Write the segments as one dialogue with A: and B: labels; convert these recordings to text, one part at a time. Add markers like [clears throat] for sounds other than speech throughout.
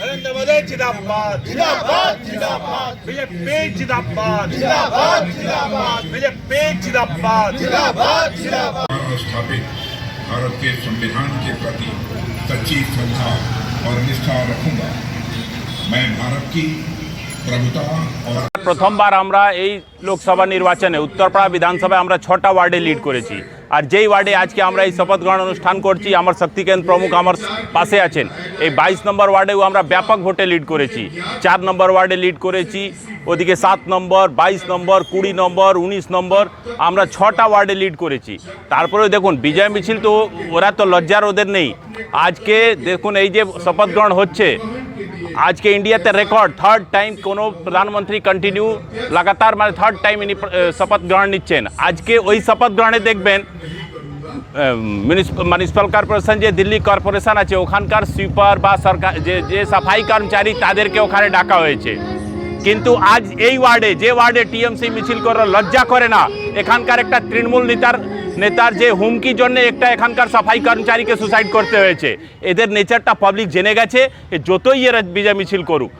A: नरेंद्र मोदी जिंदाबाद
B: जिंदाबाद जिंदाबाद
A: बीजेपी जिंदाबाद
B: जिंदाबाद जिंदाबाद
A: बीजेपी जिंदाबाद
B: जिंदाबाद जिंदाबाद
C: स्थापित भारत के संविधान के प्रति सच्ची श्रद्धा और निष्ठा रखूंगा मैं भारत की प्रभुता और
D: প্রথমবার আমরা এই লোকসভা নির্বাচনে উত্তরপাড়া বিধানসভায় আমরা ছটা ওয়ার্ডে লিড করেছি আর যেই ওয়ার্ডে আজকে আমরা এই শপথ গ্রহণ অনুষ্ঠান করছি, আমার শক্তিকেন্দ্র প্রমুখ আমার পাশে আছেন, এই বাইশ নম্বর ওয়ার্ডেও আমরা ব্যাপক ভোটে লিড করেছি। চার নম্বর ওয়ার্ডে লিড করেছি, ওদিকে সাত নম্বর, বাইশ নম্বর, কুড়ি নম্বর, উনিশ নম্বর, আমরা ছটা ওয়ার্ডে লিড করেছি। তারপরেও দেখুন, বিজয় মিছিল তো ওরা তো লজ্জার ওদের নেই। আজকে দেখুন, এই যে শপথ গ্রহণ হচ্ছে আজকে ইন্ডিয়াতে রেকর্ড থার্ড টাইম কোনো প্রধানমন্ত্রী কন্টিনিউ লাগাতার মানে থার্ড টাইম ইনি শপথ গ্রহণ নিচ্ছেন। আজকে ওই শপথ গ্রহণে দেখবেন মিউনিসিপাল কর্পোরেশন যে দিল্লি কর্পোরেশন আছে, ওখানকার সুইপার বা সরকার, যে যে সাফাই কর্মচারী তাদেরকে ওখানে ডাকা হয়েছে। কিন্তু আজ এই ওয়ার্ডে যে ওয়ার্ডে টিএমসি মিছিল করার লজ্জা করে না, এখানকার একটা তৃণমূল নেতার নেতার যে হুমকির জন্য একটা এখানকার সাফাই কর্মচারীকে সুসাইড করতে হয়েছে এদের নেচারটা পাবলিক জেনে গেছে এ যতই এরা বিজয় মিছিল করুক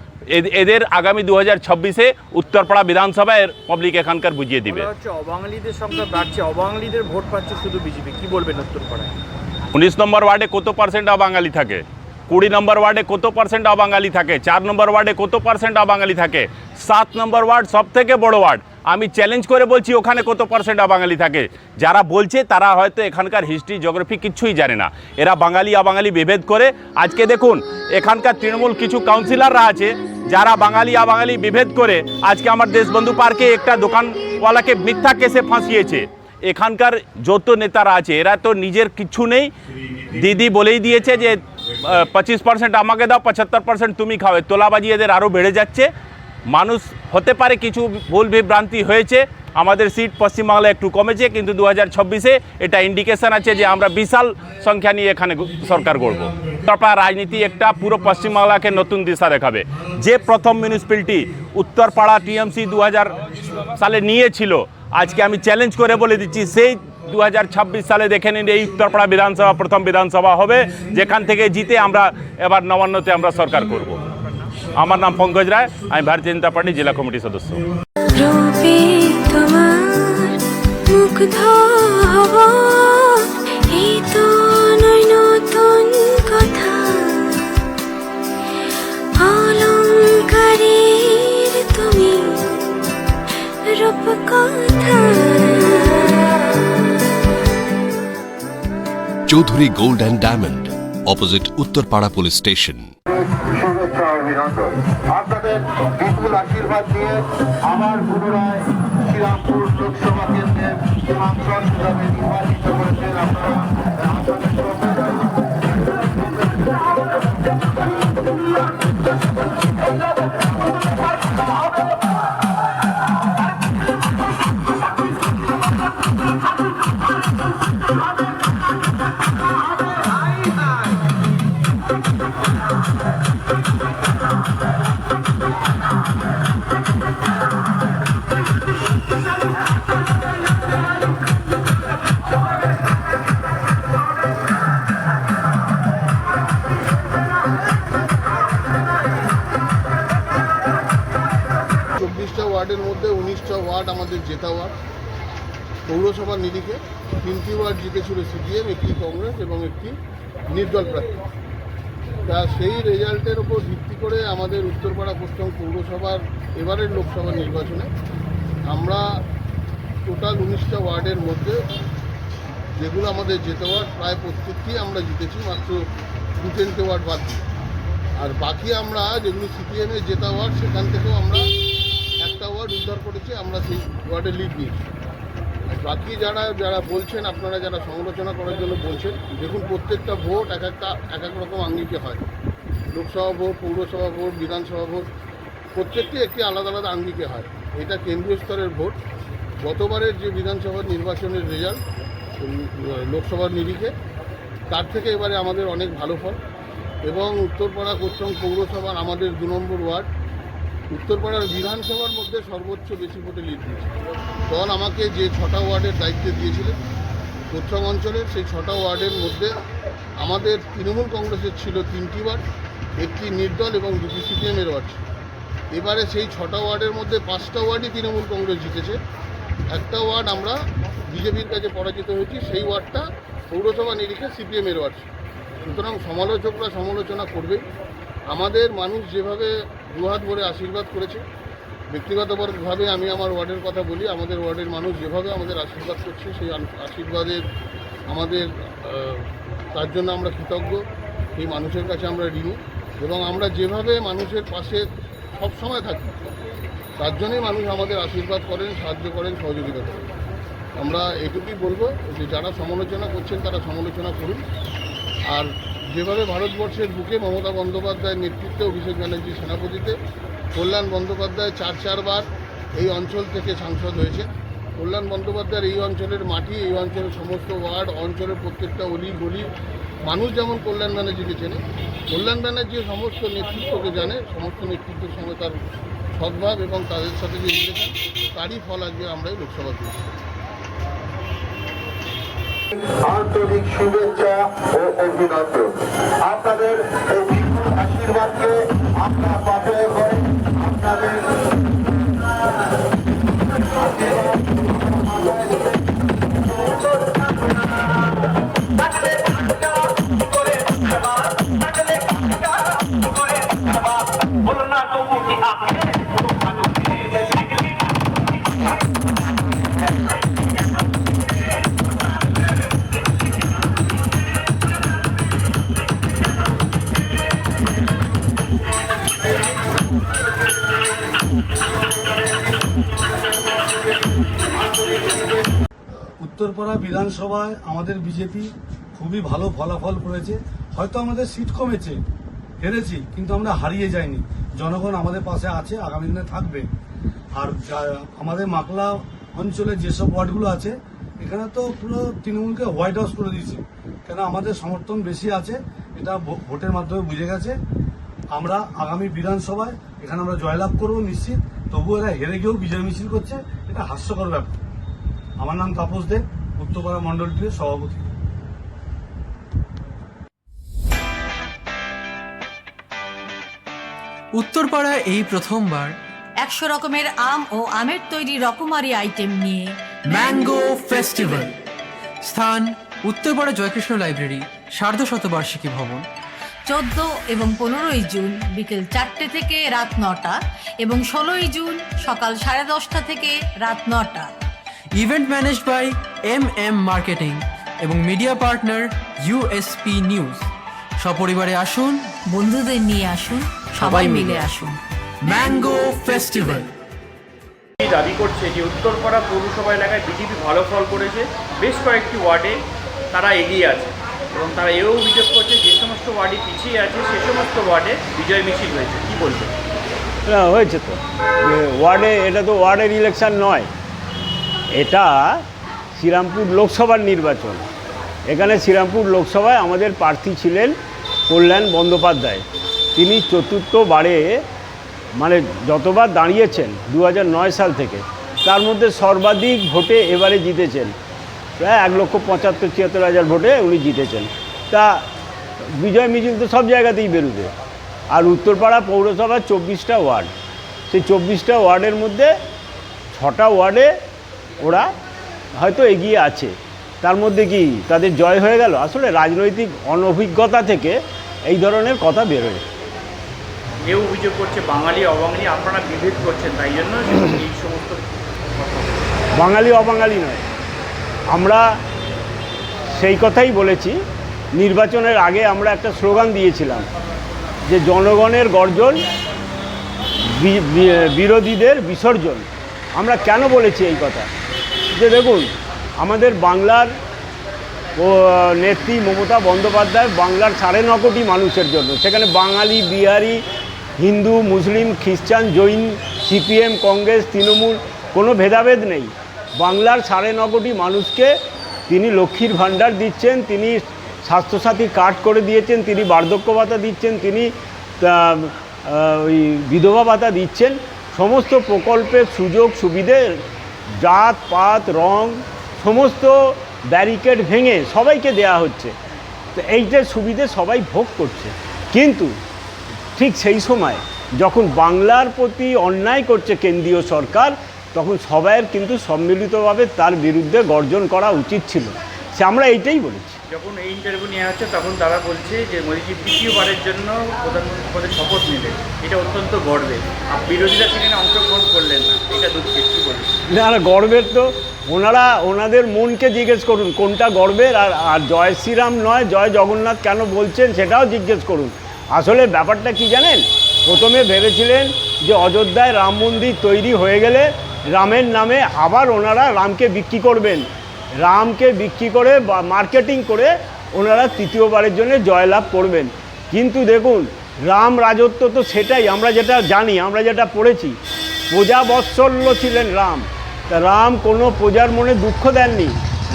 D: এদের আগামী দু হাজার ছাব্বিশে উত্তরপাড়া বিধানসভায় পাবলিক এখানকার বুঝিয়ে দিবে।
E: অবাঙালিদের সংখ্যা বাড়ছে অবাঙালিদের ভোট পাচ্ছে শুধু বিজেপি। কি বলবেন উত্তরপাড়ায়?
D: উনিশ নম্বর ওয়ার্ডে কত পার্সেন্ট অবাঙালি থাকে? কুড়ি নম্বর ওয়ার্ডে কত পার্সেন্ট অবাঙালি থাকে? চার নম্বর ওয়ার্ডে কত পার্সেন্ট অবাঙালি থাকে? সাত নম্বর ওয়ার্ড সব থেকে বড় ওয়ার্ড। আমি চ্যালেঞ্জ করে বলছি, ওখানে কত পার্সেন্ট অবাঙালি থাকে? যারা বলছে, তারা হয়তো এখানকার হিস্ট্রি জিওগ্রাফি কিছুই জানে না। এরা বাঙালি আবাঙালি বিভেদ করে, আজকে দেখুন, এখানকার তৃণমূল কিছু কাউন্সিলররা আছে, যারা বাঙালি আবাঙালি বিভেদ করে, আজকে আমার দেশবন্ধু পার্কে একটা দোকানওয়ালাকে মিথ্যা কেসে ফাঁসিয়েছে। এখানকার যত নেতারা আছে, এরা তো নিজের কিছু নেই। দিদি বলেই দিয়েছে যে পঁচিশ পার্সেন্ট আমাকে দাও, পঁচাত্তর পার্সেন্ট তুমি খাবে তোলাবাজি এদের আরও বেড়ে যাচ্ছে। মানুষ হতে পারে কিছু ভুল বিভ্রান্তি হয়েছে, আমাদের সিট পশ্চিমবাংলায় একটু কমেছে, কিন্তু দু হাজার ছাব্বিশে এটা ইন্ডিকেশন আছে যে আমরা বিশাল সংখ্যা নিয়ে এখানে সরকার গড়ব। তারপর রাজনীতি একটা পুরো পশ্চিমবাংলাকে নতুন দিশা দেখাবে। যে প্রথম মিউনিসিপ্যালিটি উত্তরপাড়া টিএমসি দু হাজার সালে নিয়েছিল, আজকে আমি চ্যালেঞ্জ করে বলে দিচ্ছি, সেই দু হাজার ছাব্বিশ সালে দেখে নিন, এই উত্তরপাড়া বিধানসভা প্রথম বিধানসভা হবে, যেখান থেকে জিতে আমরা এবার নবান্নতে আমরা সরকার করব। আমার নাম পঙ্কজ রায় আমি ভারতীয় জনতা পার্টি জেলা কমিটির সদস্য।
F: Chowdhury gold and diamond opposite Uttarpara police
B: station. ও আপনাদের বিপুল আশীর্বাদ দিয়ে আবার পুনরায় শ্রীরামপুর লোকসভা কেন্দ্রের সাংসদ হিসাবে নির্বাচিত করেছেন আপনারা। পৌরসভার নিরিখে তিনটি ওয়ার্ড জিতেছিল সিপিএম, একটি কংগ্রেস এবং একটি নির্দল প্রার্থী। তা সেই রেজাল্টের ওপর ভিত্তি করে আমাদের উত্তরপাড়া পশ্চিম পৌরসভার এবারের লোকসভা নির্বাচনে আমরা টোটাল উনিশটা ওয়ার্ডের মধ্যে যেগুলো আমাদের যেতে ওয়ার্ড, প্রায় প্রত্যেকটি আমরা জিতেছি, মাত্র দু তিনটে ওয়ার্ড বাদ দিয়ে। আর বাকি আমরা যেগুলো সিপিএমের জেতা ওয়ার্ড, সেখান থেকেও আমরা একটা ওয়ার্ড উদ্ধার করেছি, আমরা সেই ওয়ার্ডে লিড নিয়েছি। বাকি যারা যারা বলছেন, আপনারা যারা সমালোচনা করার জন্য বলছেন, দেখুন প্রত্যেকটা ভোট এক একটা, এক এক রকম আঙ্গিকে হয়। লোকসভা ভোট, পৌরসভা ভোট, বিধানসভা ভোট, প্রত্যেকটি একটি আলাদা আলাদা আঙ্গিকে হয়। এটা কেন্দ্রীয় স্তরের ভোট। গতবারের যে বিধানসভা নির্বাচনের রেজাল্ট লোকসভার নিরিখে, তার থেকে এবারে আমাদের অনেক ভালো ফল। এবং উত্তরপাড়া, কোচ্চং পৌরসভার আমাদের দু নম্বর ওয়ার্ড উত্তরপাড়ার বিধানসভার মধ্যে সর্বোচ্চ বেশি ভোটে লিড দিয়েছে। দল আমাকে যে ছটা ওয়ার্ডের দায়িত্বে দিয়েছিলেন কোচ্চং অঞ্চলের সেই ছটা ওয়ার্ডের মধ্যে আমাদের তৃণমূল কংগ্রেসের ছিল তিনটি ওয়ার্ড, একটি নির্দল এবং দুটি সিপিএমের ওয়ার্ড ছিল। এবারে সেই ছটা ওয়ার্ডের মধ্যে পাঁচটা ওয়ার্ডই তৃণমূল কংগ্রেস জিতেছে। একটা ওয়ার্ড আমরা বিজেপির কাছে পরাজিত হয়েছি, সেই ওয়ার্ডটা পৌরসভা নিরীক্ষা সিপিএমের ওয়ার্ড সুতরাং সমালোচকরা সমালোচনা করবেই। আমাদের মানুষ যেভাবে দুহাত ভরে আশীর্বাদ করেছে, ব্যক্তিগতভাবে আমি আমার ওয়ার্ডের কথা বলি, আমাদের ওয়ার্ডের মানুষ যেভাবে আমাদের আশীর্বাদ করছে, সেই আশীর্বাদের আমাদের তার জন্য আমরা কৃতজ্ঞ। এই মানুষের কাছে আমরা ঋণী এবং আমরা যেভাবে মানুষের পাশে সবসময় থাকি, তার জন্যই মানুষ আমাদের আশীর্বাদ করেন, সাহায্য করেন, সহযোগিতা করেন। আমরা এটুকুই বলব যে যারা সমালোচনা করছেন তারা সমালোচনা করুন। আর যেভাবে ভারতবর্ষের বুকে মমতা বন্দ্যোপাধ্যায়ের নেতৃত্বে অভিষেক ব্যানার্জি সেনাপতিতে, কল্যাণ বন্দ্যোপাধ্যায় চার চারবার এই অঞ্চল থেকে সাংসদ হয়েছে কল্যাণ বন্দ্যোপাধ্যায়ের এই অঞ্চলের মাটি, এই অঞ্চলের সমস্ত ওয়ার্ড, অঞ্চলের প্রত্যেকটা অলি গলি মানুষ যেমন কল্যাণ ব্যানার্জিকে চেনে, কল্যাণ ব্যানার্জি সমস্ত নেতৃত্বকে জানে, সমস্ত নেতৃত্বের সঙ্গে তার সদ্ভাব এবং তাদের সাথে যে রিলেশন তারই ফল আজকে আমরা এই লোকসভা
G: আন্তরিক শুভেচ্ছা ও অভিনন্দন। আপনাদের আশীর্বাদকে আমরা পাথরে করে আপনাদের
H: উত্তরপাড়া বিধানসভায় আমাদের বিজেপি খুবই ভালো ফলাফল করেছে। হয়তো আমাদের সিট কমেছে, হেরেছি, কিন্তু আমরা হারিয়ে যাইনি। জনগণ আমাদের পাশে আছে, আগামী দিনে থাকবে। আর আমাদের মাকলা অঞ্চলে যেসব ওয়ার্ডগুলো আছে, এখানে তো পুরো তৃণমূলকে হোয়াইট হাউস করে দিয়েছে। কেন আমাদের সমর্থন বেশি আছে, এটা ভোটের মাধ্যমে বুঝে গেছে। আমরা আগামী বিধানসভায় এখানে আমরা জয়লাভ করব নিশ্চিত, তবুও এরা হেরে গিয়েও বিজয় মিছিল করছে, এটা হাস্যকর ব্যাপার। আমার নাম তাপস দেব উত্তরপাড়া মন্ডলটির সভাপতি।
I: উত্তরপাড়ায় এই প্রথমবার
J: একশো রকমের আম ও আমের তৈরি রকমারি আইটেম নিয়ে
I: ম্যাঙ্গো ফেস্টিভ্যাল। স্থান উত্তরপাড়া জয়কৃষ্ণ লাইব্রেরি সার্ধ শতবার্ষিকী ভবন।
J: চোদ্দ এবং পনেরোই জুন বিকেল চারটে থেকে রাত নটা এবং ষোলোই জুন সকাল সাড়ে দশটা থেকে রাত নটা।
I: Event manage by M M marketing এবং মিডিয়া পার্টনার ইউএসপি নিউজ সপরিবারে আসুন
J: বন্ধুদের নিয়ে আসুন সবাই মিলে আসুন।
I: ম্যাঙ্গো ফেস্টিভ্যাল
E: দাবি করছে যে উত্তরপাড়া পৌরসভা এলাকায় বিজেপি ভালো ফল করেছে বেশ কয়েকটি ওয়ার্ডে তারা এগিয়ে আছে এবং তারা এও অভিযোগ করছে যে সমস্ত ওয়ার্ডে পিছিয়ে আছে সে সমস্ত ওয়ার্ডে বিজয় মিছিল হয়েছে। কি বলবে
K: না হয়েছে তো। ওয়ার্ডে এটা তো ওয়ার্ডের ইলেকশন নয়। এটা শ্রীরামপুর লোকসভার নির্বাচন। এখানে শ্রীরামপুর লোকসভায় আমাদের প্রার্থী ছিলেন কল্যাণ বন্দ্যোপাধ্যায়। তিনি চতুর্থবারে মানে যতবার দাঁড়িয়েছেন দু সাল থেকে, তার মধ্যে সর্বাধিক ভোটে এবারে জিতেছেন। প্রায় এক লক্ষ পঁচাত্তর ছিয়াত্তর হাজার ভোটে উনি জিতেছেন। তা বিজয় মিছিল তো সব জায়গাতেই বেরোবে। আর উত্তরপাড়া পৌরসভার চব্বিশটা ওয়ার্ড। সেই চব্বিশটা ওয়ার্ডের মধ্যে ছটা ওয়ার্ডে ওরা হয়তো এগিয়ে আছে। তার মধ্যে কি তাদের জয় হয়ে গেল? আসলে রাজনৈতিক অনভিজ্ঞতা থেকে এই ধরনের কথা বেরোয়
E: এও অভিযোগ করছে বাঙালি অবাঙালি আপনারা বিভেদ করছেন তাই জন্য [clears throat] এই সমস্ত
K: বাঙালি অবাঙালি নয়। আমরা সেই কথাই বলেছি নির্বাচনের আগে আমরা একটা স্লোগান দিয়েছিলাম যে জনগণের গর্জন বিরোধীদের বিসর্জন। আমরা কেন বলেছি এই কথা? যে দেখুন, আমাদের বাংলার নেত্রী মমতা বন্দ্যোপাধ্যায় বাংলার সাড়ে ন কোটি মানুষের জন্য। সেখানে বাঙালি, বিহারি, হিন্দু, মুসলিম, খ্রিস্টান, জৈন, সিপিএম, কংগ্রেস, তৃণমূল, কোনো ভেদাভেদ নেই। বাংলার সাড়ে ন কোটি মানুষকে তিনি লক্ষ্মীর ভাণ্ডার দিচ্ছেন, তিনি স্বাস্থ্যসাথী কার্ড করে দিয়েছেন, তিনি বার্ধক্য ভাতা দিচ্ছেন, তিনি ওই বিধবা ভাতা দিচ্ছেন। সমস্ত প্রকল্পের সুযোগ সুবিধে জাত, পাত, রং, সমস্ত ব্যারিকেড ভেঙে সবাইকে দেয়া হচ্ছে। তো এইটার সুবিধে সবাই ভোগ করছে। কিন্তু ঠিক সেই সময় যখন বাংলার প্রতি অন্যায় করছে কেন্দ্রীয় সরকার, তখন সবাইয়ের কিন্তু সম্মিলিতভাবে তার বিরুদ্ধে গর্জন করা উচিত ছিল। সে আমরা এইটাই বলেছি।
E: যখন এই ইন্টারভিউ নেওয়া হচ্ছে, তখন তারা বলছে যে মোদীজি তৃতীয়বারের জন্য প্রধানমন্ত্রী পদে শপথ নিলেন এটা অত্যন্ত গর্বের। আর বিরোধীরা সেখানে অংশগ্রহণ করলেন না। এটা দুঃখের, কী বলবেন?
K: না, গর্বের তো। ওনারা, ওনাদের মনকে জিজ্ঞেস করুন, কোনটা গর্বের? আর আর জয় শ্রীরাম নয়, জয় জগন্নাথ কেন বলছেন সেটাও জিজ্ঞেস করুন। আসলে ব্যাপারটা কি জানেন? প্রথমে ভেবেছিলেন যে অযোধ্যায় রাম মন্দির তৈরি হয়ে গেলে রামের নামে আবার ওনারা রামকে বিক্রি করবেন। রামকে বিক্রি করে বা মার্কেটিং করে ওনারা তৃতীয়বারের জন্য জয়লাভ করবেন। কিন্তু দেখুন, রাম রাজত্ব তো সেটাই, আমরা যেটা জানি, আমরা যেটা পড়েছি। প্রজা বৎসল্য ছিলেন রাম। তা রাম কোনো প্রজার মনে দুঃখ দেননি।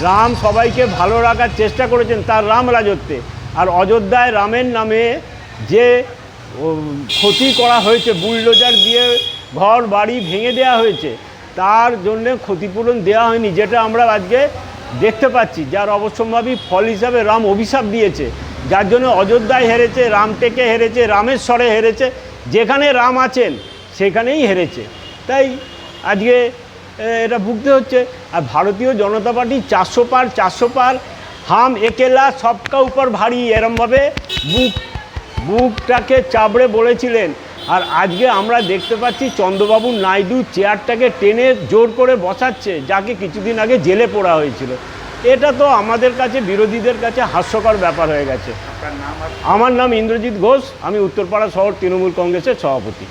K: রাম সবাইকে ভালো রাখার চেষ্টা করেছেন তার রাম রাজত্বে। আর অযোধ্যায় রামের নামে যে ক্ষতি করা হয়েছে, বুলডোজার দিয়ে ঘর বাড়ি ভেঙে দেওয়া হয়েছে, তার জন্য ক্ষতিপূরণ দেওয়া হয়নি, যেটা আমরা আজকে দেখতে পাচ্ছি, যার অবশ্যম্ভাবী ফল হিসাবে রাম অভিশাপ দিয়েছে। যার জন্য অযোধ্যায় হেরেছে, রামটেকে হেরেছে, রামেশ্বরে হেরেছে, যেখানে রাম আছেন, সেখানেই হেরেছে। তাই আজকে এটা ভুগতে হচ্ছে। আর ভারতীয় জনতা পার্টি চারশো পার চারশো পার, হাম একেলা, সবকা উপর ভারী, এরমভাবে বুক, বুকটাকে চাবড়ে বলেছিলেন। আর আজকে আমরা দেখতে পাচ্ছি চন্দ্রবাবু নাইডু চেয়ারটাকে টেনে জোর করে বসাচ্ছে যাকে কিছুদিন আগে জেলে পড়া হয়েছিল। এটা তো আমাদের কাছে বিরোধীদের কাছে হাস্যকর ব্যাপার হয়ে গেছে। আমার নাম ইন্দ্রজিৎ ঘোষ আমি উত্তরপাড়া শহর তৃণমূল কংগ্রেসের সভাপতি।